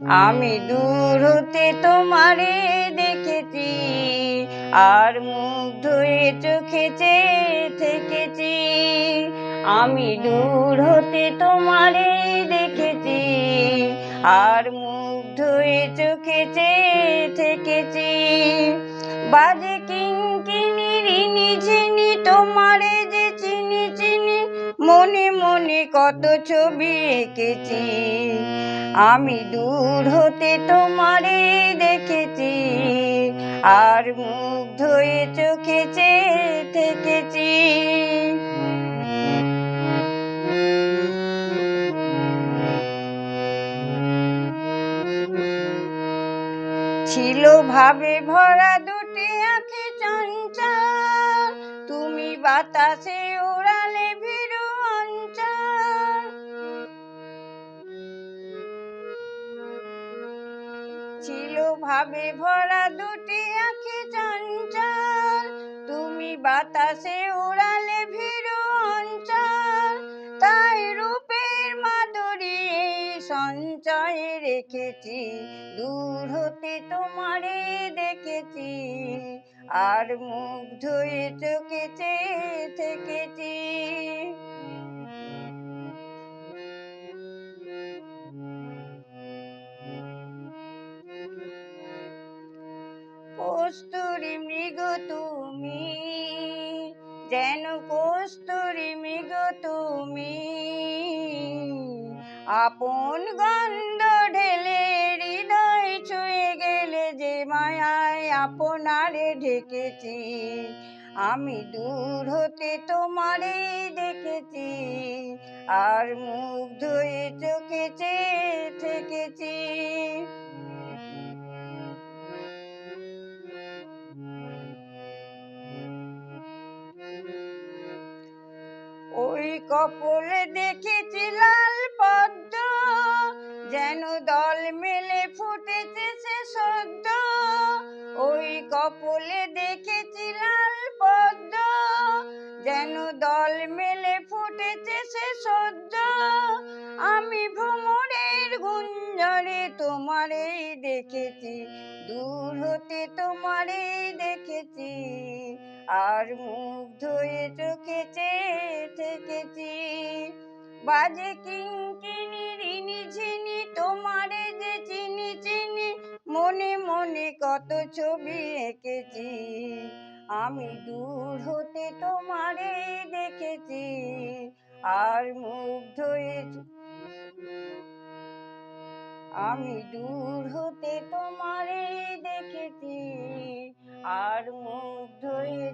আমি দূর হতে তোমারে দেখেছি, আর মুগ্ধ হয়ে চোখে চেয়ে থেকেছি। আমি দূর হতে তোমারে দেখেছি, আর মুগ্ধ হয়ে চোখে চেয়ে থেকেছি। বাজে কিঙ্কিনি রিনি ঝিনি তোমারে কত ছবি এঁকেছি। আমি দূর হতে তোমারে দেখেছি। আর মুগ্ধ হয়ে চোখে থেকেছি। ছিল ভাবে ভরা দুটি আঁখি চঞ্চল। তুমি বাতাসে ওড়ালে ভীরু ভাবে ভরা দুটি আঁখি চঞ্চল। তুমি বাতাসে ওড়ালে ভীরু অঞ্চল। তাই রূপের মাধুরী সঞ্চয়ে রেখেছি। দূর হতে তোমারে দেখেছি। আর মুগ্ধ হয়ে চোখে চেয়ে থেকেছি। কস্তুরি মৃগ তুমি, যেন কস্তুরি মৃগ তুমি। আপন গন্ধ ঢেলে হৃদয় ছুঁয়ে গেলে যে মায়ায় আপনারে ঢেকেছি। আমি দূর হতে তোমারে দেখেছি, আর মুগ্ধ হয়ে চোখে চেয়ে থেকেছি। কপলে দেখেছি লাল পদ্ম, যেন দল মেলে ফুটেছে সে সদ্য। ওই কপলে দেখেছি লাল পদ্ম, যেন দল মেলে ফুটেছে সে সদ্য। আমি ভ্রমণের গুঞ্জরে তোমারেই দেখেছি, দূর হতে তোমারেই দেখেছি। আর মুগ্ধ হয়ে চোখে থেকেছি বাজে কিঙ্কিনি রিনি ঝিনি, তোমারে যে চিনি চিনি, মনে মনে কত ছবি এঁকেছি। আমি দূর হতে তোমারে দেখেছি, আর মুগ্ধ আমি দূর হতে তোমারে দেখেছি, আর মুগ্ধ হয়ে